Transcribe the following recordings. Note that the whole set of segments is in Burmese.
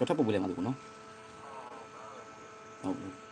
တော့ထပ်ပုတ်ပေးလိုက်မှာလို့နော်ဟုတ်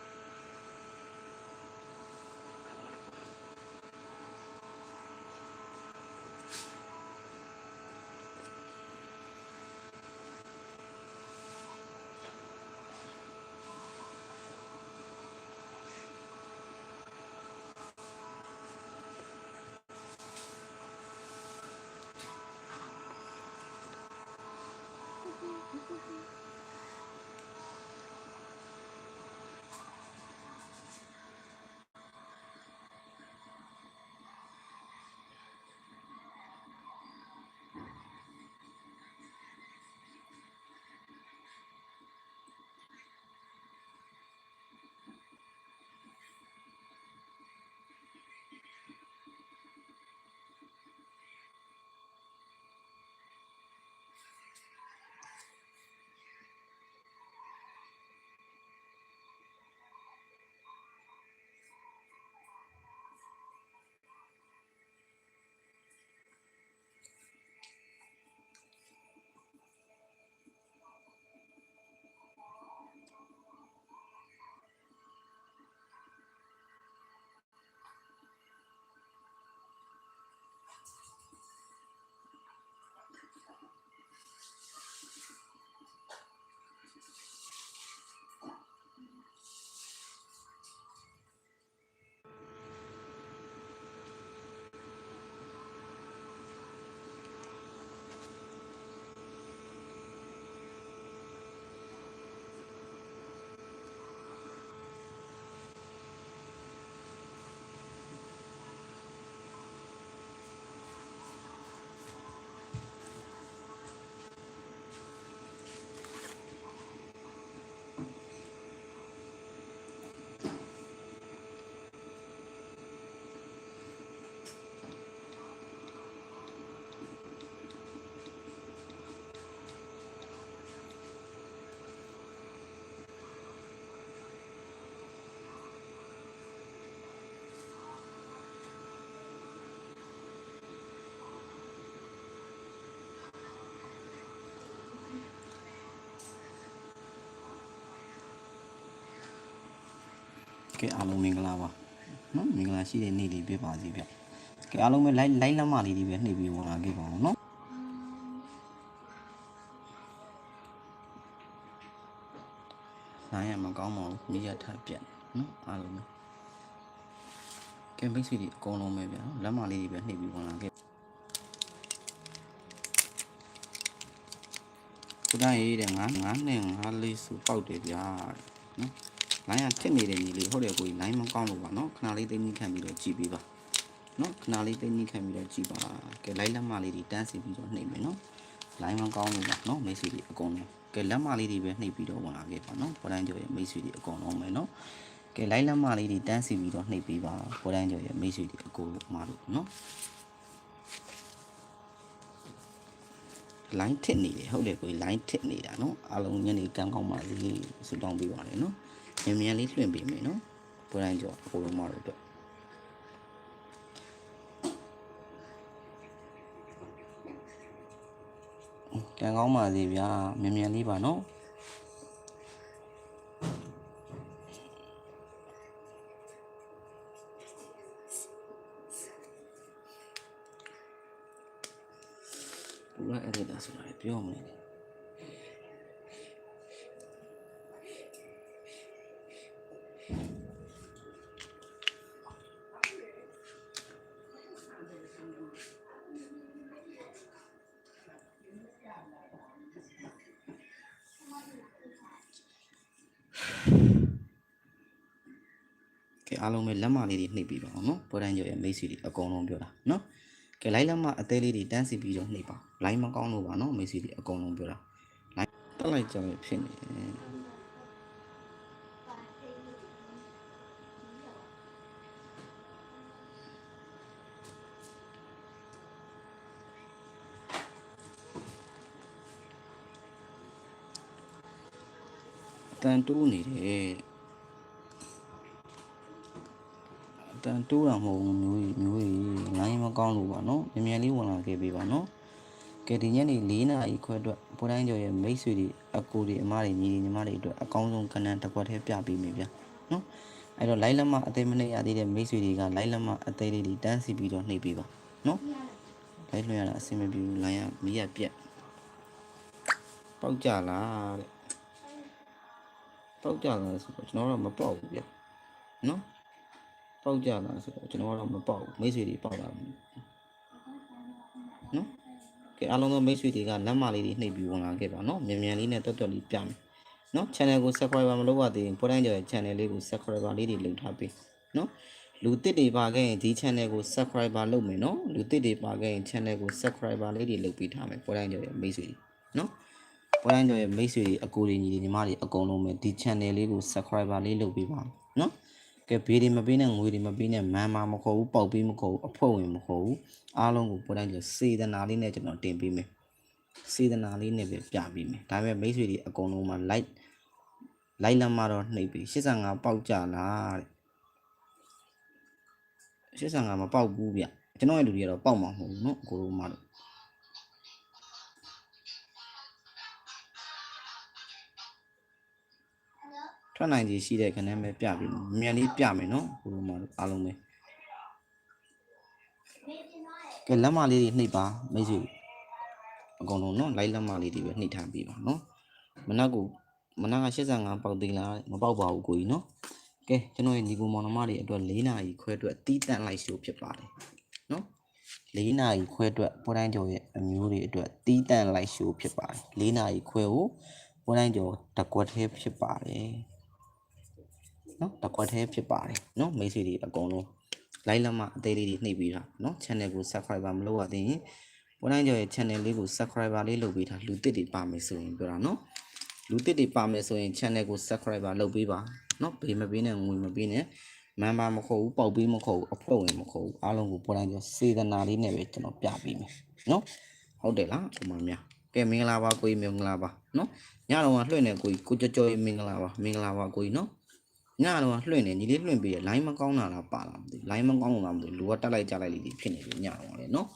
ကဲအားလုံးမင်္ဂလာပါနော်မင်္ဂလာရှိတဲ့နေ့လေးပြပါစီဗျကဲအားလုံးပဲ live live လက်မလေးတွေပဲနှိပ်ပြီးဝင်လာခဲ့ပါအောင်နော်နိုင်ရမကောင်းပါဘူးမိရထပ်ပြတ်နော်အားလုံးပဲကဲမိတ်ဆွေတွေအကုန်လုံးပဲဗျာနော်လက်မလေးတွေပဲနှိပ်ပြီးဝင်လာခဲ့ခုနရေးတဲ့ငါးငါးနဲ့ငါးလေးစုပေါက်တယ်ဗျာနော် လိုင်းကထစ်နေတဲ့ညီလေးဟုတ်တယ်ကိုကြီးလိုင်းမကောင်းလို့ပါနော်ခဏလေးသိမ်းခံပြီးတော့ကြည့်ပေးပါနော်ခဏလေးသိမ်းခံပြီးတော့ကြည့်ပါကဲလိုင်းလက်မလေးတွေတန်းစီပြီးတော့နှိပ်မယ်နော်လိုင်းမကောင်းလို့ပါနော်မိတ်ဆွေတွေအကုန်လုံးကဲလက်မလေးတွေပဲနှိပ်ပြီးတော့ဝင်လာခဲ့ပါနော်ပေါ်တိုင်းကျော်ရဲ့မိတ်ဆွေတွေအကုန်လုံးပဲနော်ကဲလိုင်းလက်မလေးတွေတန်းစီပြီးတော့နှိပ်ပေးပါပေါ်တိုင်းကျော်ရဲ့မိတ်ဆွေတွေအကုန်လုံးမှာလို့နော်လိုင်းထစ်နေတယ်ဟုတ်တယ်ကိုလိုင်းထစ်နေတာနော်အားလုံးညနေကန်းကောင်းပါစေဆုတောင်းပေးပါရနော် မြန်မြန်လေးလွှင့်ပေးမယ်နော်ပေါ်တိုင်းကြောအကုန်လုံးမတော့တော့ကံကောင်းပါစေဗျာမြန်မြန်လေးပါနော်ဘူရအဲ့ဒါဆိုတာပြောမလဲ အားလုံးပဲလက်မလေးတွေနှိပ်ပြီးပါအောင်နော်ပေါ်တိုင်းကြောရဲ့မိတ်ဆွေတွေအကုန်လုံးပြောတာနော်ကဲလိုက်လက်မအသေးလေးတွေတန်းစီပြီးတော့နှိပ်ပါလိုင်းမကောင်းလို့ပါနော်မိတ်ဆွေတွေအကုန်လုံးပြောတာလိုင်းတက်လိုက်ကြရဖြစ်နေတယ်အတန်တိုးနေတယ် အတန်တိုးတာမဟုတ်ဘူးမျိုးကြီးမျိုးကြီးနိုင်မကောင်းလို့ပါနော်မြန်မြန်လေးဝင်လာခဲ့ပေးပါနော်ကကဲဒီညနေ၄နာရီခွဲအတွက်ပေါ်တိုင်းကျော်ရဲ့မိတ်ဆွေတွေအကူတွေအမတွေညီတွေညီမတွေအတွက်အကောင်းဆုံးကဏ္ဍတစ်ခွက်တည်းပြပေးမယ်ဗျာနော်အဲ့တော့လိုက်လက်မအသေးမနှိပ်ရသေးတဲ့မိတ်ဆွေတွေကလိုက်လက်မအသေးလေးတွေတန်းစီပြီးတော့နှိပ်ပေးပါနော်လိုက်လွှင့်ရတာအဆင်မပြေဘူးလိုင်းရမီးရပြက်ပေါက်ကြလားတဲ့ပေါက်ကြလားဆိုတော့ကျွန်တော်တော့မပေါက်ဘူးဗျာနော် ပေါက်ကြလားဆိုတော့ကျွန်တော်ကတော့မပေါက်ဘူးမိတ်ဆွေတွေပေါက်တာနော်ကဲအားလုံးသောမိတ်ဆွေတွေကလက်မလေးတွေနှိပ်ပြီးဝင်လာခဲ့ပါနော်မြန်မြန်လေးနဲ့တွတ်တွတ်လေးပြမယ်နော် channel ကို subscribe မလုပ်ရသေးရင်ပေါ်တိုင်းကျော်ရဲ့ channel လေးကို subscribe လေးတွေလုပ်ထားပေးနော်လူတစ်တွေပါခဲ့ရင်ဒီ channel ကို subscribe လုပ်မယ်နော်လူတစ်တွေပါခဲ့ရင် channel ကို subscribe လေးတွေလုပ်ပေးထားမယ်ပေါ်တိုင်းကျော်ရဲ့မိတ်ဆွေတွေနော်ပေါ်တိုင်းကျော်ရဲ့မိတ်ဆွေတွေအကိုတွေညီတွေညီမတွေအကုန်လုံးပဲဒီ channel လေးကို subscribe လေးလုပ်ပေးပါနော် ကဲဘေးတွေမပေးနဲ့ငွေတွေမပေးနဲ့မန်မာမခေါ်ဘူးပေါက်ပေးမခေါ်ဘူးအဖွဲ့ဝင်မခေါ်ဘူးအားလုံးကိုပေါ်တိုင်းကျော်စေတနာလေးနဲ့ကျွန်တော်တင်ပေးမယ် စေတနာလေးနဲ့ပဲပြပြီးမယ်ဒါပေမဲ့မိတ်ဆွေတွေအကုန်လုံးမှာ light light လမ်းမတော့နှိပ်ပြီး85ပေါက်ကြလားတဲ့85မပေါက်ဘူးဗျကျွန်တော်ရဲ့လူတွေကတော့ပေါက်မှာမဟုတ်ဘူးเนาะကိုလိုမတော့ ထွက်နိုင်ခြေရှိတဲ့ခန်းထဲမှာပြပြီးမြန်လေးပြမယ်နော်ဟိုလိုမှအားလုံးပဲကဲလက်မလေးတွေနှိပ်ပါမိတ်ဆွေအကုန်လုံးနော်လိုက်လက်မလေးတွေပဲနှိပ်ထားပြီးပါနော်မနက်ကိုမနက်က85ပေါက်သေးလားမပေါက်ပါဘူးကိုကြီးနော်ကဲကျွန်တော်ရဲ့ညီကိုမောင်နှမတွေအတွက်၄နာရီခွဲအတွက်တီးတန့်လိုက်ရှို့ဖြစ်ပါတယ်နော်၄နာရီခွဲအတွက်ပေါ်တိုင်းကျော်ရဲ့အမျိုးတွေအတွက်တီးတန့်လိုက်ရှို့ဖြစ်ပါတယ်၄နာရီခွဲကိုပေါ်တိုင်းကျော်တကွက်သေးဖြစ်ပါတယ် နော်တကွက်သေးဖြစ်ပါတယ်နော်မိတ်ဆွေတွေအကုန်လုံး like လက်မအသေးလေးတွေနှိပ်ပြီးတာနော် channel ကို subscriber မလုပ်ရသေးရင်ဝနိုင်ကျော်ရဲ့ channel လေးကို subscriber လေးလုပ်ပေးတာလူသစ်တွေပါမယ်ဆိုရင်ပြောတာနော်လူသစ်တွေပါမယ်ဆိုရင် channel ကို subscriber လုပ်ပေးပါနော်ပေးမပေးနဲ့ငွေမပေးနဲ့ member မခေါ်ဘူးပေါက်ပေးမခေါ်ဘူးအဖွဲ့ဝင်မခေါ်ဘူးအားလုံးကိုပေါ်တိုင်းကျော်စေတနာလေးနဲ့ပဲကျွန်တော်ပြပေးမယ်နော်ဟုတ်တယ်လားဥမာများကဲမင်္ဂလာပါကိုကြီးမင်္ဂလာပါနော်ညတော့မှလွှင့်နေကိုကြီးကိုကြော်ကြော်မင်္ဂလာပါမင်္ဂလာပါကိုကြီးနော် ညတော့ကလွှင့်နေညီလေးလွှင့်ပေးရ line မကောင်းတာလားပါလားမသိ line မကောင်းလားမသိလူကတက်လိုက်ကြလိုက်လေးဖြစ်နေပြီညတော့လေနော်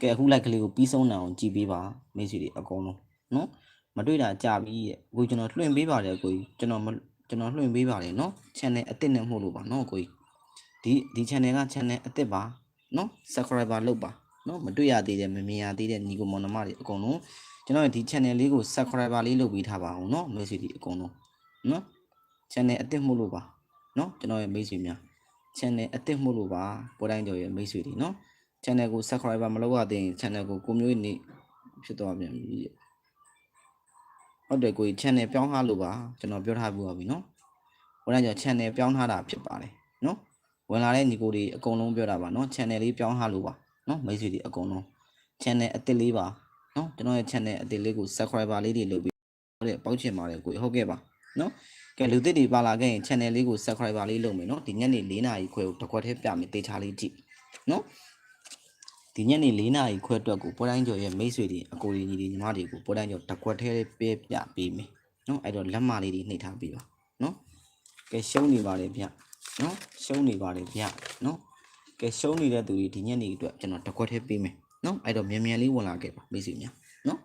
ကဲအခုလိုက်ကလေးကိုပြီးဆုံးအောင်ကြည်ပေးပါမိတ်ဆွေတွေအကုန်လုံးနော်မတွေ့တာကြာပြီရဲ့ကိုကျွန်တော်လွှင့်ပေးပါတယ်ကိုကြီးကျွန်တော်မကျွန်တော်လွှင့်ပေးပါတယ်နော် channel အစ်စ်နဲ့မှုလို့ပါနော်ကိုကြီးဒီဒီ channel က channel အစ်စ်ပါနော် subscriber လုပ်ပါနော်မတွေ့ရသေးတဲ့မမြင်ရသေးတဲ့ညီကိုမောင်နှမတွေအကုန်လုံးကျွန်တော်ဒီ channel လေးကို subscriber လေးလုပ်ပေးထားပါအောင်နော်မိတ်ဆွေတွေအကုန်လုံးနော် channel အစ်စ်မှုလို့ပါနော်ကျွန်တော်ရဲ့မိတ်ဆွေများ channel အစ်စ်မှုလို့ပါပေါ်တိုင်းကျော်ရဲ့မိတ်ဆွေတွေနော် channel ကို subscriber မလုပ်ရသေးရင် channel ကိုကိုမျိုးနေဖြစ်သွားပြန်ပြီဟုတ်တယ်ကိုကြီး channel ပြောင်းထားလို့ပါကျွန်တော်ပြောထားပြီးပါပြီเนาะဘယ်နဲ့ကြောင့် channel ပြောင်းထားတာဖြစ်ပါတယ်เนาะဝင်လာတဲ့ညီကိုတွေအကုန်လုံးပြောတာပါเนาะ channel လေးပြောင်းထားလို့ပါเนาะမိတ်ဆွေတွေအကုန်လုံး channel အသစ်လေးပါเนาะကျွန်တော်ရဲ့ channel အသစ်လေးကို subscriber လေးတွေလုပ်ပြီးဟုတ်တယ်ပေါက်ချင်ပါတယ်ကိုကြီးဟုတ်ကဲ့ပါเนาะ ကဲလူသစ်တွေပါလာခဲ့ရင် channel လေးကို subscriber လေးလုပ်မယ်နော်ဒီညနေ၄နာရီခွဲကိုတစ်ခွက်ထဲပြမယ်တေချာလေးကြည့်နော်ဒီညနေ၄နာရီခွဲအတွက်ကိုပေါ်တိုင်းကျော်ရဲ့မိတ်ဆွေတွေအကိုကြီးညီညီမတွေကိုပေါ်တိုင်းကျော်တစ်ခွက်ထဲပေးပြပေးမယ်နော်အဲ့တော့လက်မလေးတွေနှိပ်ထားပေးပါနော်ကဲရှုံးနေပါတယ်ဗျနော်ရှုံးနေပါတယ်ဗျနော်ကဲရှုံးနေတဲ့သူတွေဒီညနေအတွက်ကျွန်တော်တစ်ခွက်ထဲပေးမယ်နော်အဲ့တော့မြန်မြန်လေးဝင်လာခဲ့ပါမိတ်ဆွေများနော်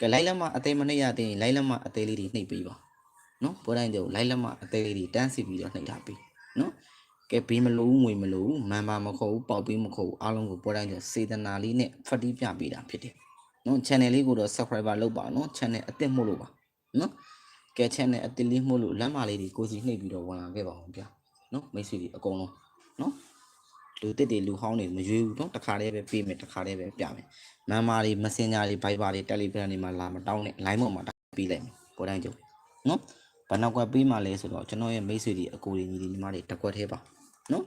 ကဲလိုက်လက်မအသေးမနှိပ်ရသေးရင်လိုက်လက်မအသေးလေးတွေနှိပ်ပေးပါ နော်ပေါ်တိုင်းကျော်လိုက်လက်မအသေးလေးတွေတန်းစီပြီးတော့နှိပ်ထားပေးနော်ကဲဘေးမလို့ငွေမလို့မန်ပါမခေါ်ဘူးပေါက်ပေးမခေါ်ဘူးအားလုံးကိုပေါ်တိုင်းကျစေတနာလေးနဲ့ဖတ်တီးပြပေးတာဖြစ်တယ်နော် channel လေးကိုတော့ subscriber လုပ်ပါနော် channel အသစ်မှုလို့ပါနော်ကဲ channel အသစ်လေးမှုလို့လက်မလေးတွေကိုစီနှိပ်ပြီးတော့ဝင်လာခဲ့ပါအောင်ဗျာနော်မိတ်ဆွေတွေအကုန်လုံးနော်လူတစ်တွေလူဟောင်းတွေမရွေးဘူးနော်တခါတည်းပဲပေးမယ်တခါတည်းပဲပြမယ်မန်မာတွေ messenger တွေ viber တွေ telegram တွေမှာလာမတောင်းနဲ့ line ပေါ်မှာပေးလိုက်မယ်ပေါ်တိုင်းကျုံနော် ဘာနောက်ကွက်ပေးမှလဲဆိုတော့ကျွန်တော်ရဲ့မိတ်ဆွေတွေအကိုတွေညီတွေညီမတွေတစ်ကွက်သေးပါနော်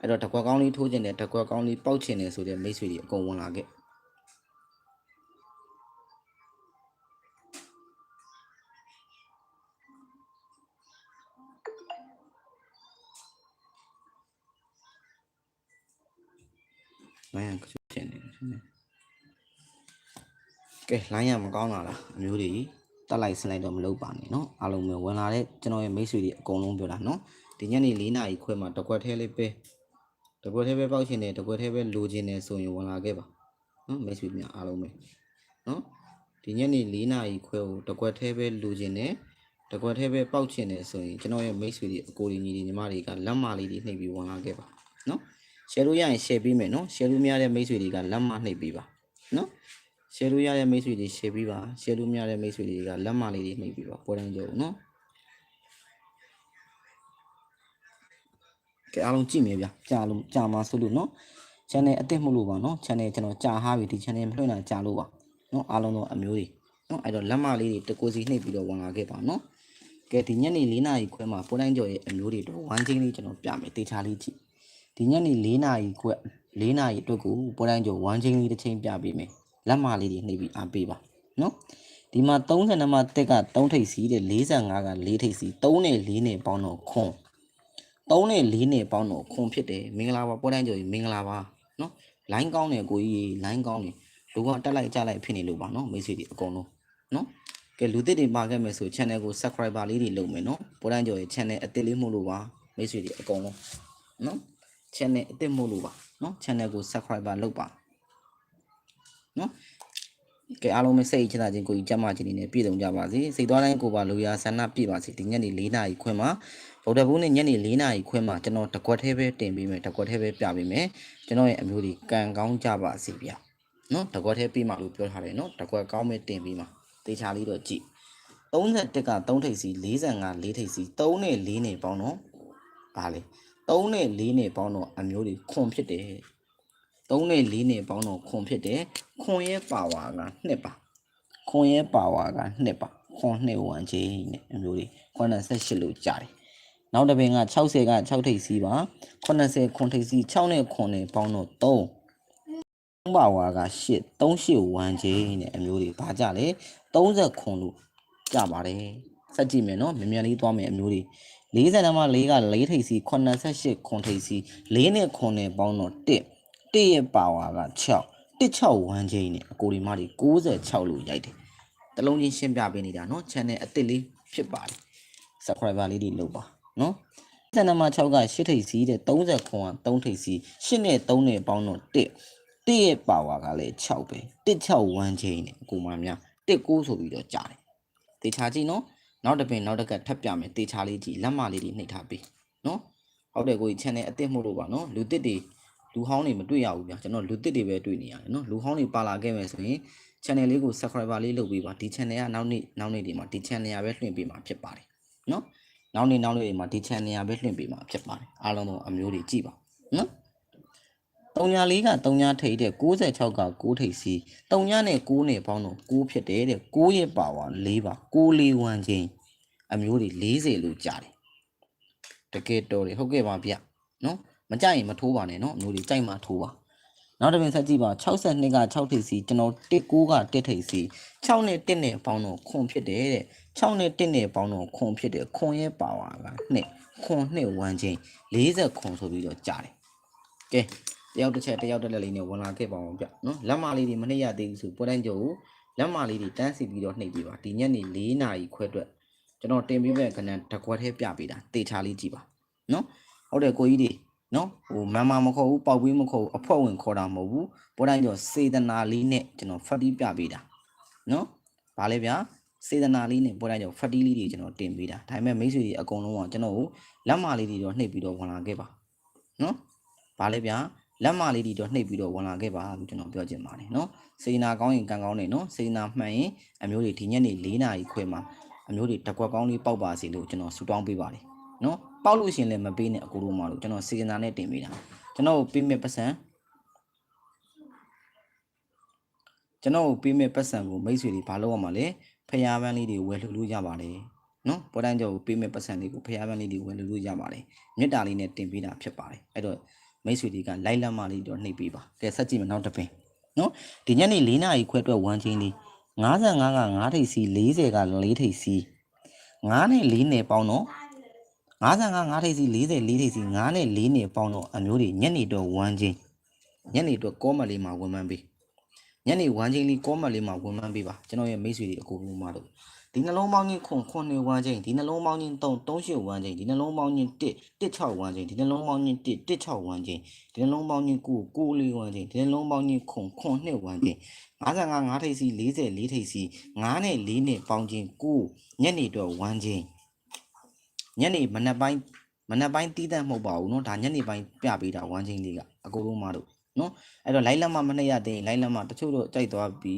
အဲ့တော့တကွက်ကောင်းလေးထိုးကျင်တယ်တကွက်ကောင်းလေးပေါက်ကျင်တယ်ဆိုတဲ့မိတ်ဆွေတွေအကုန်ဝင်လာခဲ့လိုင်းရကချင်နေတယ်ကဲလိုင်းရမကောင်းလာလားအမျိုးတွေ တက်လိုက်ဆလိုက်တော့မလုပ်ပါနဲ့နော်အားလုံးပဲဝင်လာတဲ့ကျွန်တော်ရဲ့မိတ်ဆွေတွေအကုန်လုံးပြောတာနော်ဒီညနေ၄နာရီခွဲမှာတကွက်သေးလေးပဲတကွက်သေးပဲပေါက်ရှင်တယ်တကွက်သေးပဲလိုချင်တယ်ဆိုရင်ဝင်လာခဲ့ပါနော်မိတ်ဆွေများအားလုံးပဲနော်ဒီညနေ၄နာရီခွဲကိုတကွက်သေးပဲလိုချင်တယ်တကွက်သေးပဲပေါက်ချင်တယ်ဆိုရင်ကျွန်တော်ရဲ့မိတ်ဆွေတွေအကိုကြီးညီညီမတွေကလက်မလေးတွေနှိပ်ပြီးဝင်လာခဲ့ပါနော် share လို့ရရင် share ပေးမယ်နော် share လို့မရတဲ့မိတ်ဆွေတွေကလက်မနှိပ်ပေးပါနော် share လို့ရတဲ့မိတ်ဆွေတွေ share ပေးပါ share လို့မရတဲ့မိတ်ဆွေတွေကလက်မလေးတွေနှိပ်ပေးပါပေါ်တိုင်းကြုံနော်ကဲအားလုံးကြည့်မယ်ဗျကြာလို့ကြာမှာဆိုလို့နော် channel အစ်စ်မလို့ပါနော် channel ကျွန်တော်ကြာဟာပြီဒီ channel မလွှင့်တာကြာလို့ပါနော်အားလုံးတော့အမျိုးတွေနော်အဲ့တော့လက်မလေးတွေတကူစီနှိပ်ပြီးတော့ဝင်လာခဲ့ပါနော်ကဲဒီညနေ၄နာရီခွဲမှာပေါ်တိုင်းကျော်ရဲ့အမျိုးတွေတော့ဝမ်းချင်းလေးကျွန်တော်ပြမယ်တေချာလေးကြည့်ဒီညနေ၄နာရီခွဲ၄နာရီအတွက်ကိုပေါ်တိုင်းကျော်ဝမ်းချင်းလေးတစ်ချိန်ပြပေးမယ် လက်မလေးတွေနှိပ်ပြီးအားပေးပါနော်ဒီမှာ30နံပါတ်တက်က3ထိပ်စီးတဲ့45က4ထိပ်စီး3နဲ့4နဲ့ပေါင်းတော့ခွန်3နဲ့4နဲ့ပေါင်းတော့ခွန်ဖြစ်တယ်မင်္ဂလာပါပေါ်တိုင်းကျော်ကြီးမင်္ဂလာပါနော် line ကောင်းတယ်ကိုကြီး line ကောင်းတယ်လူကတက်လိုက်ကြလိုက်ဖြစ်နေလို့ပါနော်မိတ်ဆွေတွေအကုန်လုံးနော်ကဲလူသစ်တွေပါခဲ့မယ်ဆို channel ကို subscriber လေးတွေလုပ်မယ်နော်ပေါ်တိုင်းကျော်ရဲ့ channel အသစ်လေးမှုလို့ပါမိတ်ဆွေတွေအကုန်လုံးနော် channel အသစ်မှုလို့ပါနော် channel ကို subscriber လုပ်ပါ နော်ကဲအားလုံးပဲစိတ်ချမ်းသာခြင်းကိုကြီးကြမ်းမာခြင်းတွေနဲ့ပြည့်စုံကြပါစေစိတ်သွားတိုင်းကိုပါလူရဆန္ဒပြည့်ပါစေဒီညနေ၄နာရီခွဲမှာဗုဒ္ဓဘုန်းနဲ့ညနေ၄နာရီခွဲမှာကျွန်တော်တကွက်သေးပဲတင်ပေးမယ်တကွက်သေးပဲပြပေးမယ်ကျွန်တော်ရဲ့အမျိုးတွေကံကောင်းကြပါစေဗျာနော်တကွက်သေးပြီးမှလို့ပြောထားတယ်နော်တကွက်ကောင်းပဲတင်ပြီးမှတေချာလေးတော့ကြည့်31က3ထိပ်စီ45 4ထိပ်စီ3နဲ့4နဲ့ပေါင်းတော့ဗာလေ3နဲ့4နဲ့ပေါင်းတော့အမျိုးတွေခွန်ဖြစ်တယ် 3နဲ့4နဲ့ပေါင်းတော့ခွန်ဖြစ်တယ်ခွန်ရဲ့ပါဝါက2ပါခွန်ရဲ့ပါဝါက2ပါခွန်2ဝန်းချင်းနဲ့အမျိုးတွေ88လို့ကြားတယ်နောက်တစ်ပင်က60က6ထိပ်စီပါ80ခွန်ထိပ်စီ6နဲ့ခွန်နဲ့ပေါင်းတော့3ပါဝါက8 38ဝန်းချင်းနဲ့အမျိုးတွေဘာကြလဲ30ခွန်လို့ကြပါတယ်စက်ကြည့်မယ်နော်မြန်မြန်လေးသွားမယ်အမျိုးတွေ40နံပါတ်4က4ထိပ်စီ88ခွန်ထိပ်စီ4နဲ့ခွန်နဲ့ပေါင်းတော့1 1ရဲ့ပါဝါက6 16ဝန်းချင်းနဲ့အကိုဒီမတွေ66လို့ရိုက်တယ်တလုံးချင်းရှင်းပြပေးနေတာနော် channel အစ်စ်လေးဖြစ်ပါတယ် subscriber လေးတွေလုပ်ပါနော်စံနံပါတ်6က8ထိပ်စီးတဲ့30ခွန်က3ထိပ်စီး8နဲ့3နဲ့ပေါင်းတော့1 1ရဲ့ပါဝါကလည်း6ပဲ16ဝန်းချင်းနဲ့အကိုမများ19ဆိုပြီးတော့ကြားတယ်တေချာကြည့်နော်နောက်တစ်ပင်နောက်တစ်ကထပ်ပြမယ်တေချာလေးကြည့်လက်မလေးတွေနှိပ်ထားပေးနော်ဟုတ်တယ်ကိုကြီး channel အစ်စ်မှုလို့ပါနော်လူတစ်တွေ လူဟောင်းတွေမတွေ့ရဘူးဗျာကျွန်တော်လူတစ်တွေပဲတွေ့နေရတယ်နော်လူဟောင်းတွေပါလာခဲ့မယ်ဆိုရင် channel လေးကို subscriber လေးလုပ်ပေးပါဒီ channel ကနောက်နေ့နောက်နေ့ဒီမှာဒီ channel ရပဲလွှင့်ပေးမှာဖြစ်ပါတယ်နော်နောက်နေ့နောက်နေ့ဒီမှာဒီ channel ရပဲလွှင့်ပေးမှာဖြစ်ပါတယ်အားလုံးတော့အမျိုးတွေကြည့်ပါနော်တုံညာလေးကတုံညာထိပ်တဲ့66က6ထိပ်စီတုံညာနဲ့6နဲ့ပေါင်းတော့6ဖြစ်တယ်တဲ့6ရဲ့ပါဝါ4ပါ6လေးဝန်းချင်းအမျိုးတွေ40လို့ကြားတယ်တကယ်တော်တယ်ဟုတ်ကဲ့ပါဗျနော် မကြိုက်ရင်မထိုးပါနဲ့နော်အမျိုးတွေကြိုက်မှထိုးပါနောက်တစ်ပင်ဆက်ကြည့်ပါ62က6ထိပ်စီကျွန်တော်19က1ထိပ်စီ6နဲ့1နဲ့ပေါင်းတော့ခွန်ဖြစ်တယ်တဲ့6နဲ့1နဲ့ပေါင်းတော့ခွန်ဖြစ်တယ်ခွန်ရဲ့ပါဝါက2ခွန်2ဝန်းချင်း40ခွန်ဆိုပြီးတော့ကြားတယ်ကဲတယောက်တစ်ချက်တယောက်တစ်လက်လေးနဲ့ဝင်လာခဲ့ပါအောင်ဗျနော်လက်မလေးတွေမနှိပ်ရသေးဘူးဆိုပွဲတိုင်းကြိုလက်မလေးတွေတန်းစီပြီးတော့နှိပ်ပြီးပါဒီညနေ4နာရီခွဲအတွက်ကျွန်တော်တင်ပေးမဲ့ကဏ္ဍတကွက်သေးပြပေးတာတေချာလေးကြည့်ပါနော်ဟုတ်တယ်ကိုကြီးတွေ နော်ဟိုမမမခေါ်ဘူးပေါက်ပြီးမခေါ်ဘူးအဖွက်ဝင်ခေါ်တာမဟုတ်ဘူးပေါ်တိုင်းကျော်စေတနာလေးနဲ့ကျွန်တော်ဖတ်တီးပြပေးတာနော်ဗာလဲဗျာစေတနာလေးနဲ့ပေါ်တိုင်းကျော်ဖတ်တီးလေးတွေကျွန်တော်တင်ပေးတာဒါပေမဲ့မိတ်ဆွေတွေအကုန်လုံးကကျွန်တော်ကိုလက်မလေးတွေတော့နှိပ်ပြီးတော့ဝင်လာခဲ့ပါနော်ဗာလဲဗျာလက်မလေးတွေတော့နှိပ်ပြီးတော့ဝင်လာခဲ့ပါလို့ကျွန်တော်ပြောချင်ပါတယ်နော်စေနာကောင်းရင်ကံကောင်းတယ်နော်စေနာမှန်ရင်အမျိုးတွေဒီညနေ၄နာရီခွဲမှာအမျိုးတွေတကွက်ကောင်းလေးပေါက်ပါစေလို့ကျွန်တော်ဆုတောင်းပေးပါတယ် နော်ပေါက်လို့ရှရင်လည်းမပေးနဲ့အကူတို့မလို့ကျွန်တော်စေနာနဲ့တင်ပေးတာကျွန်တော်ကိုပေးမဲ့ပတ်စံကျွန်တော်ကိုပေးမဲ့ပတ်စံကိုမိတ်ဆွေတွေဘာလုပ်ရမှာလဲဖျားပန်းလေးတွေဝယ်လှူလို့ရပါတယ်နော်ပေါ်တိုင်းကျော်ကိုပေးမဲ့ပတ်စံလေးကိုဖျားပန်းလေးတွေဝယ်လှူလို့ရပါတယ်မေတ္တာလေးနဲ့တင်ပေးတာဖြစ်ပါတယ်အဲ့တော့မိတ်ဆွေတွေကလိုက်လက်မလေးတော့နှိပ်ပေးပါကဲဆက်ကြည့်မယ်နောက်တစ်ပင်နော်ဒီညနေ၄နာရီခွဲအတွက်ဝမ်းချင်းလေး55က9ထိပ်စီ40က4ထိပ်စီ9နဲ့4နဲ့ပေါင်းတော့ 55 5ထိပ်စီ40 4ထိပ်စီ9နဲ့4နဲ့ပေါင်းတော့အမျိုးတွေညနေတော့1ချင်းညနေတော့ကောမလေးမှာဝင်မှန်းပေးညနေ1ချင်းလေးကောမလေးမှာဝင်မှန်းပေးပါကျွန်တော်ရဲ့မိတ်ဆွေတွေအကူအကူမတော့ဒီနှလုံးပေါင်းချင်းခွန်ခွန်နေဝမ်းချင်းဒီနှလုံးပေါင်းချင်း3 38ဝမ်းချင်းဒီနှလုံးပေါင်းချင်း1 16ဝမ်းချင်းဒီနှလုံးပေါင်းချင်း1 16ဝမ်းချင်းဒီနှလုံးပေါင်းချင်း9 9လေးဝမ်းချင်းဒီနှလုံးပေါင်းချင်းခွန်ခွန်2ဝမ်းချင်း55 5ထိပ်စီ40 4ထိပ်စီ9နဲ့4နဲ့ပေါင်းချင်း9ညနေတော့ဝမ်းချင်း ညနေမနက်ပိုင်းမနက်ပိုင်းတီးတတ်မဟုတ်ပါဘူးเนาะဒါညနေပိုင်းပြပေးတာဝမ်းချင်းလေးကအကိုလုံးမတို့เนาะအဲ့တော့လိုက်လက်မမနှိပ်ရသေးရင်လိုက်လက်မတချို့တော့ကြိုက်သွားပြီ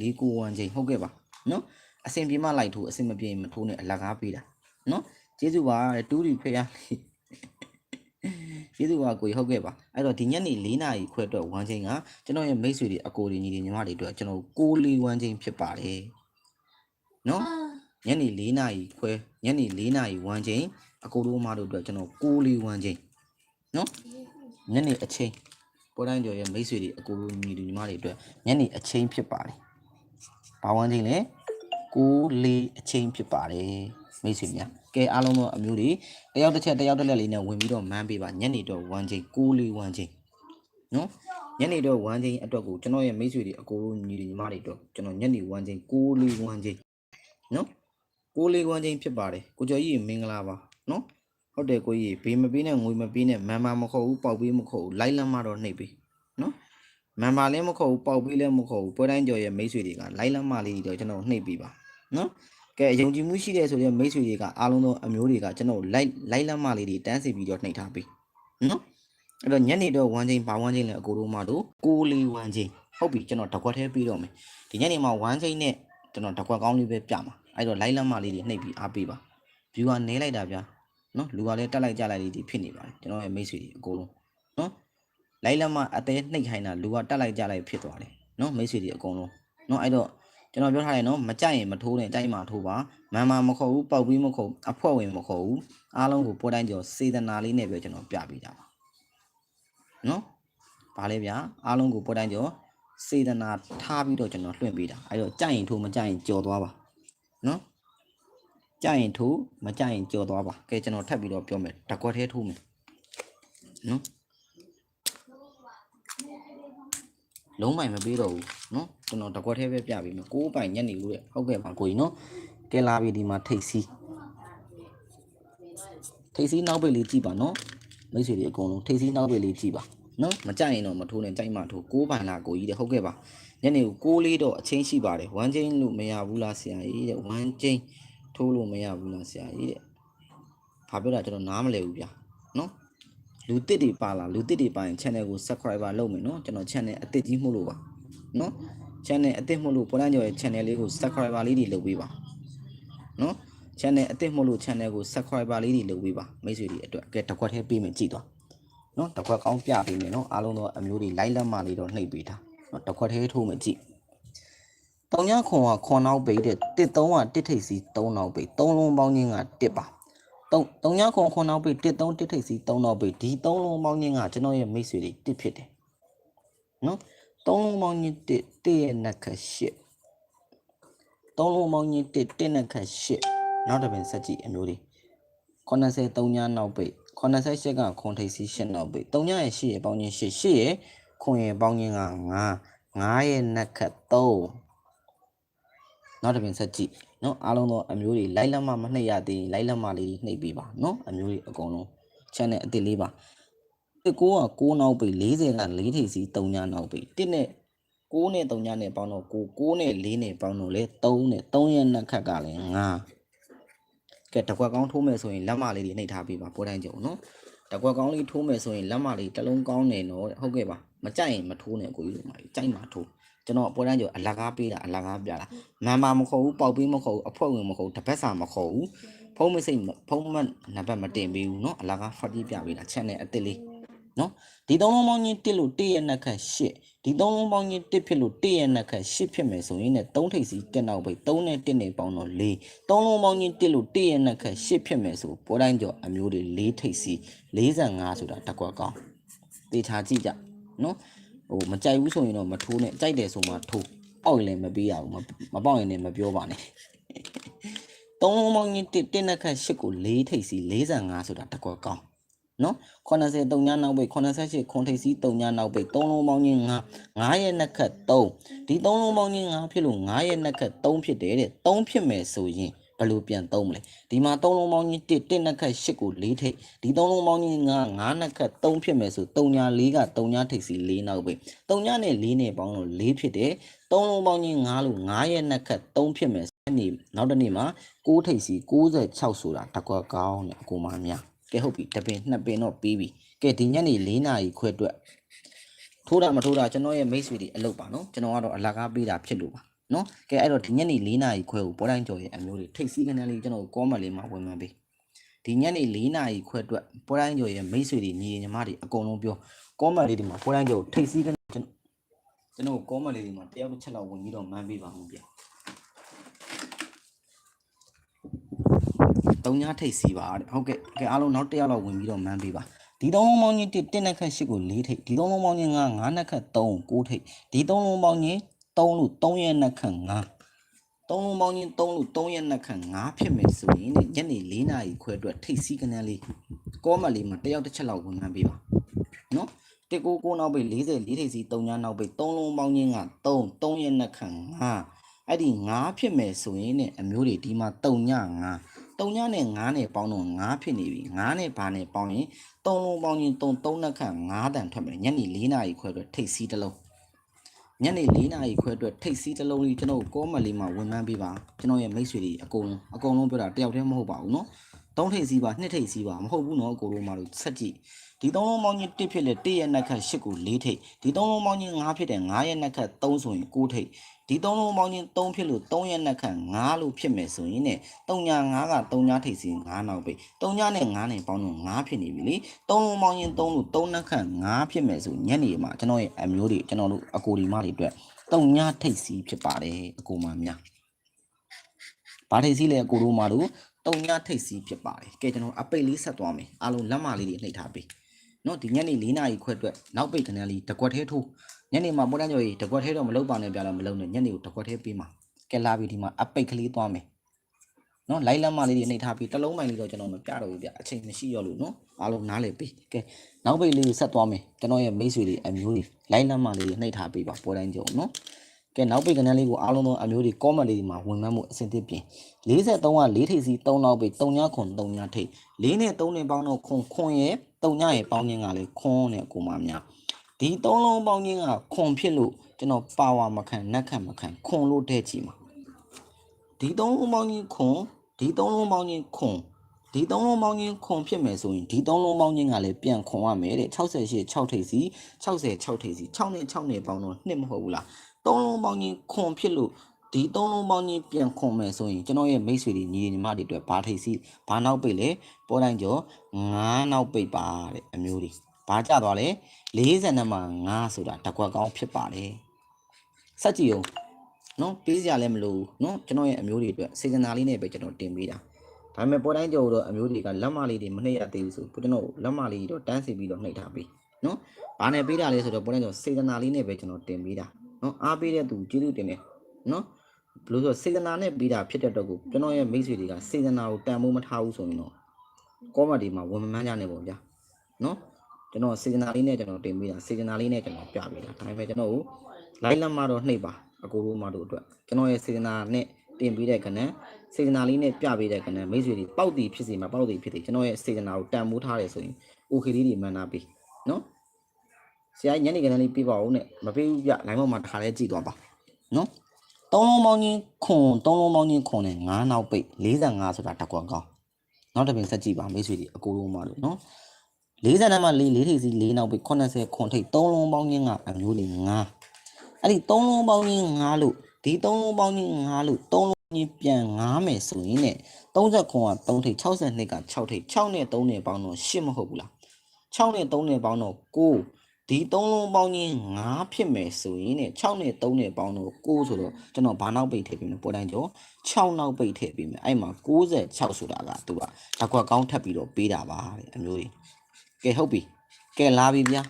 ၄9ဝမ်းချင်းဟုတ်ကဲ့ပါเนาะ အစင်ပြေမလိုက်ထိုးအစင်မပြေမထိုးနဲ့အလကားပေးတာနော်ကျေးဇူးပါတဲ့တူးရီဖေးရကျေးဇူးပါကိုကြီးဟုတ်ကဲ့ပါအဲ့တော့ဒီညနေ၄နာရီခွဲအတွက်ဝမ်းချင်းကကျွန်တော်ရဲ့မိတ်ဆွေတွေအကိုတွေညီတွေညီမတွေအတွက်ကျွန်တော်ကိုလေးဝမ်းချင်းဖြစ်ပါတယ်နော် ညနေ၄နာရီခွဲညနေ၄နာရီဝမ်းချင်းအကိုတို့မတို့အတွက်ကျွန်တော်ကိုလေးဝမ်းချင်းနော်ညနေအချိန်ပေါ်တိုင်းကျော်ရဲ့မိတ်ဆွေတွေအကိုတို့ညီတွေညီမတွေအတွက်ညနေအချိန်ဖြစ်ပါတယ်ဘာဝမ်းချင်းလဲကိုလေးအချင်းဖြစ်ပါတယ်မိတ်ဆွေများကဲအားလုံးသောအမျိုးတွေတယောက်တစ်ချက်တယောက်တစ်လက်လေးနဲ့ဝင်ပြီးတော့မန်းပေးပါညနေတော့1ချိန်ကိုလေး1ချိန်နော်ညနေတော့1ချိန်အတွက်ကိုကျွန်တော်ရဲ့မိတ်ဆွေတွေအကိုတို့ညီတွေညီမတွေအတွက်ကျွန်တော်ညနေ1ချိန်ကိုလေး1ချိန်နော် ကိုလေး1ချိန်ဖြစ်ပါတယ်ကိုကျော်ကြီးမင်္ဂလာပါနော်ဟုတ်တယ်ကိုကြီးဘေးမပေးနဲ့ငွေမပေးနဲ့မန်မာမခေါ်ဘူးပေါက်ပေးမခေါ်ဘူးလိုက်လမ်းမတော့နှိပ်ပေးနော်မန်မာလည်းမခေါ်ဘူးပေါက်ပေးလည်းမခေါ်ဘူးပွဲတိုင်းကျော်ရဲ့မိတ်ဆွေတွေကလိုက်လမ်းမလေးတွေတော့ကျွန်တော်နှိပ်ပေးပါနော်ကဲယုံကြည်မှုရှိတဲ့ဆိုတဲ့မိတ်ဆွေတွေကအားလုံးသောအမျိုးတွေကကျွန်တော်လိုက်လိုက်လက်မလေးတွေတန်းစီပြီးတော့နှိပ်ထားပြီနော်အဲ့တော့ညနေတော့1ချိန်ပါ1ချိန်လဲအကိုတို့မတို့ကိုလေး1ချိန်ဟုတ်ပြီကျွန်တော်တကွက်သေးပြီးတော့မယ်ဒီညနေမှာ1ချိန်နဲ့ကျွန်တော်တကွက်ကောင်းလေးပဲပြမှာ အဲ့တော့လိုက်လက်မလေးတွေနှိပ်ပြီးအားပေးပါ view ကနဲလိုက်တာဗျာနော်လူကလည်းတက်လိုက်ကြလိုက်လေးတွေဖြစ်နေပါတယ်ကျွန်တော်ရဲ့မိတ်ဆွေတွေအကုန်လုံးနော်လိုက်လက်မအသေးနှိပ်ခိုင်းတာလူကတက်လိုက်ကြလိုက်ဖြစ်သွားတယ်နော်မိတ်ဆွေတွေအကုန်လုံးနော်အဲ့တော့ကျွန်တော်ပြောထားတယ်နော်မကြိုက်ရင်မထိုးနဲ့ကြိုက်မှထိုးပါမန်မာမခေါ်ဘူးပေါက်ပြီးမခေါ်ဘူးအဖွဲ့ဝင်မခေါ်ဘူးအားလုံးကိုပေါ်တိုင်းကျော်စေတနာလေးနဲ့ပဲကျွန်တော်ပြပေးကြပါနော်ဗာလဲဗျာအားလုံးကိုပေါ်တိုင်းကျော်စေတနာထားပြီးတော့ကျွန်တော်လွှင့်ပေးတာအဲ့တော့ကြိုက်ရင်ထိုးမကြိုက်ရင်ကြော်သွားပါ နော်ကြိုက်ရင်ထိုးမကြိုက်ရင်ကြော်သွားပါကဲကျွန်တော်ထပ်ပြီးတော့ပြောမယ်တကွက်သေးထိုးမယ်နော်လုံးမိုင်မပေးတော့ဘူးနော်ကျွန်တော်တကွက်သေးပဲပြပေးမယ်ကိုးပိုင်ညက်နေလို့တဲ့ဟုတ်ကဲ့ပါကိုကြီးနော်ကဲလာပြီဒီမှာထိတ်စီးထိတ်စီးနောက်ပိတ်လေးကြည့်ပါနော်မိတ်ဆွေတွေအကုန်လုံးထိတ်စီးနောက်ပိတ်လေးကြည့်ပါနော်မကြိုက်ရင်တော့မထိုးနဲ့ကြိုက်မှထိုးကိုးပိုင်လာကိုကြီးတဲ့ဟုတ်ကဲ့ပါ ညနေကိုကိုးလေးတော့အချင်းရှိပါတယ်ဝမ်းချင်းလို့မရဘူးလားဆရာကြီးတဲ့ဝမ်းချင်းထိုးလို့မရဘူးလားဆရာကြီးတဲ့ဘာပြောတာကျွန်တော်နားမလည်ဘူးဗျာနော်လူတစ်တွေပါလာလူတစ်တွေပါရင် channel ကို subscriber လုပ်မယ်နော်ကျွန်တော် channel အသစ်ကြီးမှုလို့ပါနော် channel အသစ်မှုလို့ပေါ်လန်းကျော်ရဲ့ channel လေးကို subscriber လေးတွေလုပ်ပေးပါနော် channel အသစ်မှုလို့ channel ကို subscriber လေးတွေလုပ်ပေးပါမိတ်ဆွေတွေအတွက်ကဲတစ်ခွက်သေးပေးမယ်ကြည့်သွားနော်တစ်ခွက်ကောင်းပြပေးမယ်နော်အားလုံးသောအမျိုးတွေ live လက်မလေးတော့နှိပ်ပေးတာ နော်တစ်ခွက်သေးထိုးမယ်ကြည့်တောင်ညခွန်ကခွန်နောက်ပိတ်တဲ့တစ်သုံးကတစ်ထိပ်စီသုံးနောက်ပိတ်သုံးလုံးပေါင်းချင်းကတစ်ပါတုံတုံညခွန်ခွန်နောက်ပိတ်တစ်သုံးတစ်ထိပ်စီသုံးနောက်ပိတ်ဒီသုံးလုံးပေါင်းချင်းကကျွန်တော်ရဲ့မိတ်ဆွေတွေတစ်ဖြစ်တယ်နော်သုံးလုံးပေါင်းချင်းတစ်တစ်ရဲ့နက်ခတ်ရှစ်သုံးလုံးပေါင်းချင်းတစ်တစ်နက်ခတ်ရှစ်နောက်တစ်ပင်ဆက်ကြည့်အမျိုးတွေ80တုံညနောက်ပိတ်88ကခွန်ထိပ်စီရှစ်နောက်ပိတ်တုံညရဲ့ရှစ်ရဲ့ပေါင်းချင်းရှစ်ရှစ်ရဲ့ ခွန်ရဲ့ပေါင်းချင်းက9 9ရဲ့နက်ခတ်3နောက်တစ်ပင်ဆက်ကြည့်နော်အားလုံးသောအမျိုးတွေလိုက်လက်မမနှိပ်ရသေးရင်လိုက်လက်မလေးတွေနှိပ်ပေးပါနော်အမျိုးတွေအကုန်လုံး channel အစ်စ်လေးပါတစ်ကိုက6နောက်ပိတ်40က4ထိပ်စီ3ညနောက်ပိတ်တစ်နဲ့6နဲ့3ညနဲ့ပေါင်းတော့9 9နဲ့4နဲ့ပေါင်းတော့လေ3နဲ့3ရဲ့နက်ခတ်ကလည်း9ကဲတကွက်ကောင်းထိုးမယ်ဆိုရင်လက်မလေးတွေနှိပ်ထားပေးပါပေါ်တိုင်းကြုံနော်တကွက်ကောင်းလေးထိုးမယ်ဆိုရင်လက်မလေးတစ်လုံးကောင်းနေတော့တဲ့ဟုတ်ကဲ့ပါ မကြိုက်ရင်မထိုးနဲ့ကိုကြီးတို့မကြီးကြိုက်မှထိုးကျွန်တော်ပေါ်တိုင်းကြုံအလကားပေးတာအလကားပြတာမန်မာမခေါ်ဘူးပေါက်ပေးမခေါ်ဘူးအဖွဲဝင်မခေါ်ဘူးတပတ်စာမခေါ်ဘူးဖုံးမစိတ်မဖုံးမနံပါတ်မတင်ပေးဘူးเนาะအလကားဖတ်ပြပြပေးတာ channel အစ်စ်လေး နော်ဒီသုံးလုံးပေါင်းချင်းတစ်လို့တစ်ရဲ့နှက်ခတ်ရှစ်ဒီသုံးလုံးပေါင်းချင်းတစ်ဖြစ်လို့တစ်ရဲ့နှက်ခတ်ရှစ်ဖြစ်မယ်ဆိုရင်ねသုံးထိပ်စီတက်နောက်ပိတ်သုံးနဲ့တစ်နဲ့ပေါင်းတော့၄သုံးလုံးပေါင်းချင်းတစ်လို့တစ်ရဲ့နှက်ခတ်ရှစ်ဖြစ်မယ်ဆိုပေါ်တိုင်းကျော်အမျိုးတွေ၄ထိပ်စီ45ဆိုတာတစ်ကွက်ကောင်းတေချာကြည့်ကြ နော်ဟိုမကြိုက်ဘူးဆိုရင်တော့မထိုးနဲ့ကြိုက်တယ်ဆိုမှထိုးပေါက်ရင်လည်းမပေးရဘူးမမပေါက်ရင်လည်းမပြောပါနဲ့သုံးလုံးပေါင်းချင်းတစ်တစ်နှက်ခတ်ရှစ်ကို၄ထိပ်စီ45ဆိုတာတစ်ကွက်ကောင်းနော်80တုံညာနောက်ပိတ်88ခွန်ထိပ်စီးတုံညာနောက်ပိတ်3လုံးပေါင်းချင်း9 9ရဲ့နှစ်ခတ်3ဒီ3လုံးပေါင်းချင်း9ဖြစ်လို့9ရဲ့နှစ်ခတ်3ဖြစ်တယ်တဲ့3ဖြစ်မယ်ဆိုရင် ဘယ်လိုပြန်သုံးမလဲဒီမှာ3လုံးပေါင်းချင်း1 1နှစ်ခတ်8ကို4ထိပ်ဒီ3လုံးပေါင်းချင်း9 9နှစ်ခတ်3ဖြစ်မယ်ဆို3ညာ4က3ညာထိပ်စီ4နောက်ပိတ်3ညာနဲ့4နဲ့ပေါင်းလို့4ဖြစ်တယ်3လုံးပေါင်းချင်း9လို့9ရဲ့နှစ်ခတ်3ဖြစ်မယ်နေ့နောက်တစ်နေ့မှာ6ထိပ်စီ66ဆိုတာတကွက်ကောင်းနဲ့အကူမများကဲဟုတ်ပြီတပင်နှစ်ပင်တော့ပြီးပြီကဲဒီညနေ4နာရီခွဲအတွက်ထိုးတာမထိုးတာကျွန်တော်ရဲ့မိတ်ဆွေတွေအလုပ်ပါနော်ကျွန်တော်ကတော့အလကားပေးတာဖြစ်လို့ပါ နော်ကဲအဲ့တော့ဒီညနေ4နာရီခွဲကိုပေါ်တိုင်းကျော်ရဲ့အမျိုးတွေထိပ်စီးကနေလေးကျွန်တော်ကောမလေးမှာဝင်မှန်းပေးဒီညနေ4နာရီခွဲအတွက်ပေါ်တိုင်းကျော်ရဲ့မိတ်ဆွေတွေညီညီမတွေအကုန်လုံးပြောကောမလေးတွေမှာပေါ်တိုင်းကျော်ထိပ်စီးကနေကျွန်ကျွန်တော်ကောမလေးတွေမှာတယောက်တစ်ချက်လောက်ဝင်ပြီးတော့မှန်းပေးပါဦးဗျာတုံညာထိတ်စီပါတဲ့ဟုတ်ကဲ့ကဲအားလုံးနောက်တစ်ယောက်လောက်ဝင်ပြီးတော့မန်းပေးပါဒီသုံးလုံးပေါင်းချင်း1 1နှစ်ခတ်8ကို4ထိတ်ဒီသုံးလုံးပေါင်းချင်း9 9နှစ်ခတ်3 9ထိတ်ဒီသုံးလုံးပေါင်းချင်း 3လို့3ရဲ့နှစ်ခတ်9သုံးလုံးပေါင်းချင်း3လို့3ရဲ့နှစ်ခတ်9ဖြစ်မယ်ဆိုရင်ညနေ4နာရီခွဲအတွက်ထိတ်စီကနန်းလေးကောမလေးမှာတစ်ယောက်တစ်ချက်လောက်ဝင်မှန်းပေးပါနော်တကူကိုနောက်ပိတ်40 4ထိတ်စီ3ညာနောက်ပိတ်3လုံးပေါင်းချင်းက3 3ရဲ့နှစ်ခတ်9အဲ့ဒီ9ဖြစ်မယ်ဆိုရင်ねအမျိုးတွေဒီမှာ3ည9 3ညနဲ့9နဲ့ပေါင်းတော့9ဖြစ်နေပြီ9နဲ့ဘာနဲ့ပေါင်းရင်3လုံးပေါင်းရင်3 3နှစ်ခန့်9တန်ထွက်မယ်ညနေ4နာရီခွဲအတွက်ထိတ်စီးတစ်လုံး ညနေ၄နာရီခွဲအတွက်ထိတ်စီးတစ်လုံးကြီးကျွန်တော်ကောမလီမှာဝင်မှန်းပေးပါကျွန်တော်ရဲ့မိတ်ဆွေတွေအကုန်လုံးအကုန်လုံးပြောတာတယောက်တည်းမဟုတ်ပါဘူးနော်သုံးထိတ်စီးပါနှစ်ထိတ်စီးပါမဟုတ်ဘူးနော်အကုန်လုံးမှလို့ဆက်ကြည့် ဒီ3လုံးပေါင်းချင်း1ဖြစ်လေ1ရဲ့နှစ်ခတ်8ကို4ထိတ်ဒီ3လုံးပေါင်းချင်း9ဖြစ်တယ်9ရဲ့နှစ်ခတ်3ဆိုရင်9ထိတ်ဒီ3လုံးပေါင်းချင်း3ဖြစ်လို့3ရဲ့နှစ်ခတ်9လို့ဖြစ်မယ်ဆိုရင်ね3ညာ9က3ညာထိတ်စီ9နောက်ပဲ3ညာနဲ့9နဲ့ပေါင်းတော့9ဖြစ်နေပြီလေ3လုံးပေါင်းချင်း3လို့3နှစ်ခတ်9ဖြစ်မယ်ဆိုညနေမှာကျွန်တော်ရဲ့အမျိုးတွေကျွန်တော်တို့အကိုဒီမတွေအတွက်3ညာထိတ်စီဖြစ်ပါတယ်အကိုမများဘာထိတ်စီလဲအကိုတို့မတို့3ညာထိတ်စီဖြစ်ပါတယ်ကဲကျွန်တော်အပိတ်လေးဆက်သွားမယ်အားလုံးလက်မလေးတွေနှိပ်ထားပေး နော်ဒီညနေ4နာရီခွဲအတွက်နောက်ပိတ်ခဏလေးတကွက်သေးထိုးညနေမှာပေါ်တန်းကျော်ကြီးတကွက်သေးတော့မလုပ်ပါနဲ့ပြတော့မလုပ်နဲ့ညနေကိုတကွက်သေးပေးမှာကဲလာပြီဒီမှာအပိတ်ကလေးသွားမယ်နော်လိုက်လက်မလေးတွေနှိပ်ထားပြီးတစ်လုံးပိုင်လေးတော့ကျွန်တော်မပြတော့ဘူးဗျအချိန်မရှိရောလို့နော်အားလုံးနားလည်ပြီကဲနောက်ပိတ်လေးကိုဆက်သွားမယ်ကျွန်တော်ရဲ့မိတ်ဆွေတွေအမျိုးတွေလိုက်လက်မလေးတွေနှိပ်ထားပြီးပါပေါ်တန်းကျော်နော် ကဲနောက်ပိတ်ကနန်းလေးကိုအားလုံးသောအမျိုးတွေ comment လေးဒီမှာဝင်မှန်းမှုအဆင်သင့်ပြင်43က4ထိပ်စီ3နောက်ပိတ်3ညခွန်3ညထိပ်4နဲ့3နဲ့ပေါင်းတော့ခွန်ခွန်ရဲ့3ညရဲ့ပေါင်းခြင်းကလည်းခွန်နဲ့ကိုမများဒီ3လုံးပေါင်းခြင်းကခွန်ဖြစ်လို့ကျွန်တော်ပါဝါမခံနက်ခံမခံခွန်လို့တဲ့ကြည့်မှာဒီ3လုံးပေါင်းခြင်းခွန်ဒီ3လုံးပေါင်းခြင်းခွန်ဒီ3လုံးပေါင်းခြင်းခွန်ဖြစ်မယ်ဆိုရင်ဒီ3လုံးပေါင်းခြင်းကလည်းပြန်ခွန်ရမယ်တဲ့68 6ထိပ်စီ60 6ထိပ်စီ6နဲ့6နဲ့ပေါင်းတော့နှစ်မဟုတ်ဘူးလား 3လုံးပေါင်းခြင်းခွန်ဖြစ်လို့ဒီသုံးလုံးပေါင်းချင်းပြန်ခွန်မယ်ဆိုရင်ကျွန်တော်ရဲ့မိတ်ဆွေတွေညီညီမတွေအတွက်ဘာထိတ်စီဘာနောက်ပိတ်လဲပေါ်တိုင်းကျော်9နောက်ပိတ်ပါတဲ့အမျိုးတွေဘာကြသွားလဲ40နဲ့မှ9ဆိုတာတကွက်ကောင်းဖြစ်ပါတယ်စက်ကြည့်အောင်နော်ပေးစရာလည်းမလိုဘူးနော်ကျွန်တော်ရဲ့အမျိုးတွေအတွက်စေတနာလေးနဲ့ပဲကျွန်တော်တင်ပေးတာဒါပေမဲ့ပေါ်တိုင်းကျော်တော့အမျိုးတွေကလက်မလေးတွေမနှိပ်ရသေးဘူးဆိုကျွန်တော်လက်မလေးတော့တန်းစီပြီးတော့နှိပ်ထားပေးနော်ဘာနဲ့ပေးတာလဲဆိုတော့ပေါ်တိုင်းကျော်စေတနာလေးနဲ့ပဲကျွန်တော်တင်ပေးတာ နော်အားပေးတဲ့သူကျေးဇူးတင်တယ်နော်ဘလို့ဆိုစေတနာနဲ့ပြီးတာဖြစ်တဲ့တော့ကိုကျွန်တော်ရဲ့မိတ်ဆွေတွေကစေတနာကိုတန်ဖိုးမထားဘူးဆိုရင်တော့ကောမဒီမှာဝန်မမှန်းကြနေပေါ့ဗျာနော်ကျွန်တော်စေတနာလေးနဲ့ကျွန်တော်တင်ပေးတာစေတနာလေးနဲ့ကျွန်တော်ပြပေးတာဒါပေမဲ့ကျွန်တော်ကိုလိုက်လက်မတော့နှိပ်ပါအကိုတို့မတို့အတွက်ကျွန်တော်ရဲ့စေတနာနဲ့တင်ပေးတဲ့ကဏ္ဍစေတနာလေးနဲ့ပြပေးတဲ့ကဏ္ဍမိတ်ဆွေတွေပေါက်တီဖြစ်စီမှာပေါက်တီဖြစ်တယ်ကျွန်တော်ရဲ့စေတနာကိုတန်ဖိုးထားတယ်ဆိုရင် okay လေးတွေမှန်တာပြီနော် ဆရာညနေကဏ္ဍလေးပြပါဦးနဲ့မပေးဘူးဗျလိုင်းပေါ်မှာတစ်ခါလေးကြည့်သွားပါနော်သုံးလုံးပေါင်းချင်းခွန်သုံးလုံးပေါင်းချင်းခွန်နဲ့9နောက်ပိတ်45ဆိုတာတကွက်ကောင်းနောက်တစ်ပင်ဆက်ကြည့်ပါမိတ်ဆွေတွေအကိုလုံးမလို့နော်40နဲ့မှ4 4ထိပ်စီ4နောက်ပိတ်80ခွန်ထိပ်သုံးလုံးပေါင်းချင်းကအမျိုးလေး9အဲ့ဒီသုံးလုံးပေါင်းချင်း9လို့ဒီသုံးလုံးပေါင်းချင်း9လို့သုံးလုံးချင်းပြန်9မယ်ဆိုရင်ね30ခွန်က3ထိပ်62က6ထိပ်6နဲ့3နဲ့ပေါင်းတော့10မဟုတ်ဘူးလား6နဲ့3နဲ့ပေါင်းတော့9 ဒီသုံးလုံးပေါင်းချင်း9ဖြစ်မယ်ဆိုရင်ね6နဲ့3နဲ့ပေါင်းတော့9ဆိုတော့ကျွန်တော်ဘာနောက်ပိတ်ထည့်ပေးမလဲပေါ်တိုင်းကျော်6နောက်ပိတ်ထည့်ပေးမယ်အဲ့မှာ96ဆိုတာကသူကတစ်ခွက်ကောင်းထပ်ပြီးတော့ပေးတာပါတဲ့အမျိုးကြီးကဲဟုတ်ပြီကဲလာပြီဗျာ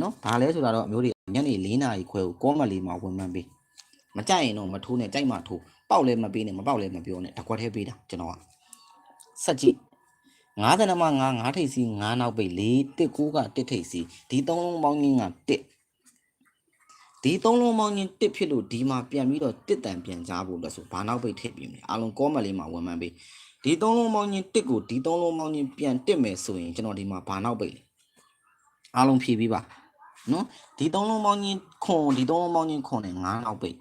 နော်ဒါလဲဆိုတာတော့အမျိုးတွေညနေ4နာရီခွဲကိုကောမလေးမှာဝင်မှန်းပေးမကြိုက်ရင်တော့မထိုးနဲ့ကြိုက်မှထိုးပေါက်လဲမပေးနဲ့မပေါက်လဲမပြောနဲ့တစ်ခွက်ထဲပေးတာကျွန်တော်ကဆက်ကြည့် 90နမ9 9ထိပ်စီ9နောက်ပိတ်4 1 9က1ထိပ်စီဒီသုံးလုံးပေါင်းချင်းက1ဒီသုံးလုံးပေါင်းချင်း1ဖြစ်လို့ဒီမှာပြန်ပြီးတော့1တန်ပြန်ကြားဖို့လို့ဆိုဘာနောက်ပိတ်ထည့်ပြီးမလဲအလုံးကောမက်လေးမှာဝန်မှန်ပေးဒီသုံးလုံးပေါင်းချင်း1ကိုဒီသုံးလုံးပေါင်းချင်းပြန်1မယ်ဆိုရင်ကျွန်တော်ဒီမှာဘာနောက်ပိတ်လဲအလုံးဖြည့်ပြီးပါနော်ဒီသုံးလုံးပေါင်းချင်းခွန်ဒီသုံးလုံးပေါင်းချင်းခွန်နဲ့9နောက်ပိတ်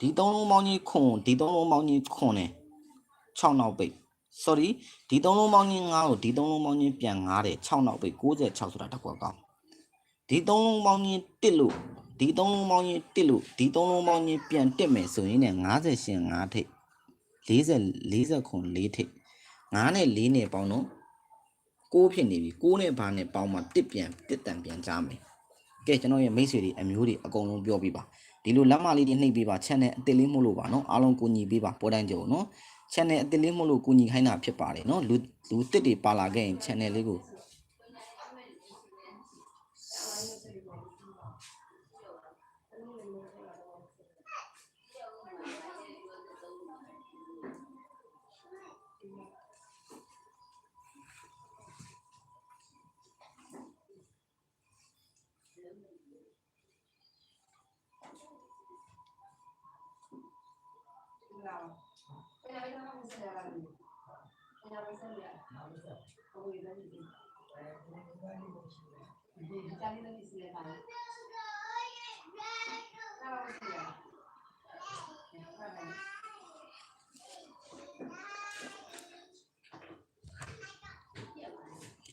ဒီသုံးလုံးပေါင်းချင်းခွန်ဒီသုံးလုံးပေါင်းချင်းခွန်နဲ့6နောက်ပိတ် sorry ဒီသုံးလုံးပေါင်းချင်း9ကိုဒီသုံးလုံးပေါင်းချင်းပြန်9တယ်6နောက်ပိတ်96ဆိုတာတစ်ခွက်ကောင်းဒီသုံးလုံးပေါင်းချင်း1လို့ဒီသုံးလုံးပေါင်းချင်း1လို့ဒီသုံးလုံးပေါင်းချင်းပြန်1မယ်ဆိုရင်လည်း50ရှင်5ထိပ်40 40ခွန်4ထိပ်9နဲ့4နဲ့ပေါင်းတော့6ဖြစ်နေပြီ6နဲ့ဘာနဲ့ပေါင်းမှ1ပြန်1တန်ပြန်ကြားမယ်ကဲကျွန်တော်ရဲ့မိတ်ဆွေတွေအမျိုးတွေအကုန်လုံးပြောပြပါဒီလိုလက်မလေးတွေနှိပ်ပေးပါ channel အစ်စ်လေးမို့လို့ပါနော်အားလုံးကိုညီပေးပါပေါ်တိုင်းကြုံနော် channel အစ်စ်လေးမို့လို့ကိုညီခိုင်းတာဖြစ်ပါတယ်နော်လူလူတစ်တွေပါလာခဲ့ရင် channel လေးကို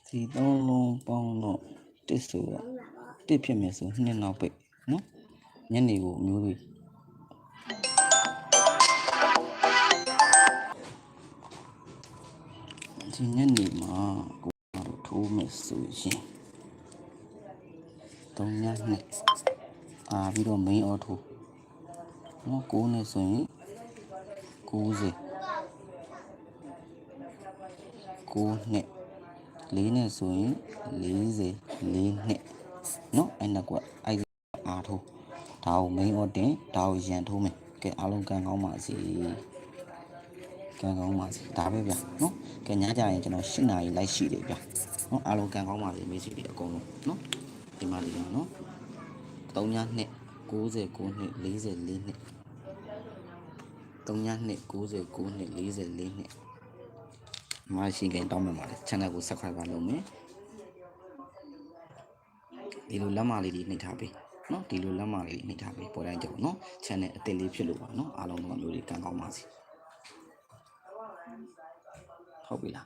ဒီသုံးလုံးပေါင်းတော့တစ်ဆိုတော့တစ်ဖြစ်မယ်ဆိုနှစ်နောက်ပိတ်နော်ညနေကိုအမျိုးတွေ ဒီညနေမှာကိုတို့ထိုးမယ်ဆိုရင်3ညနဲ့အာပြီးတော့ main အော်ထိုးနော်9နဲ့ဆိုရင်90 9နဲ့4နဲ့ဆိုရင်40 4နဲ့နော်အဲ့နောက်ကအဲ့အာထိုးဒါကို main order ဒါကိုရန်ထိုးမယ်ကဲအားလုံးကံကောင်းပါစေ ကံကောင်းပါစေဒါပဲဗျနော်ကဲညကြရင်ကျွန်တော်၈နာရီလိုက်ရှိတယ်ဗျနော်အားလုံးကံကောင်းပါစေမိတ်ဆွေတွေအကုန်လုံးနော်ဒီမှာဒီမှာနော်3ညနှစ်69နှစ်44နှစ်3ညနှစ်69နှစ်44နှစ်မရှိခင်တောင်းပန်ပါလေ channel ကို subscribe လုပ်မယ်ဒီလိုလက်မလေးတွေနှိပ်ထားပေးနော်ဒီလိုလက်မလေးတွေနှိပ်ထားပေးပေါ်တိုင်းကြောက်နော် channel အသစ်လေးဖြစ်လို့ပါနော်အားလုံးကမျိုးတွေကံကောင်းပါစေ ဟုတ်ပြီလား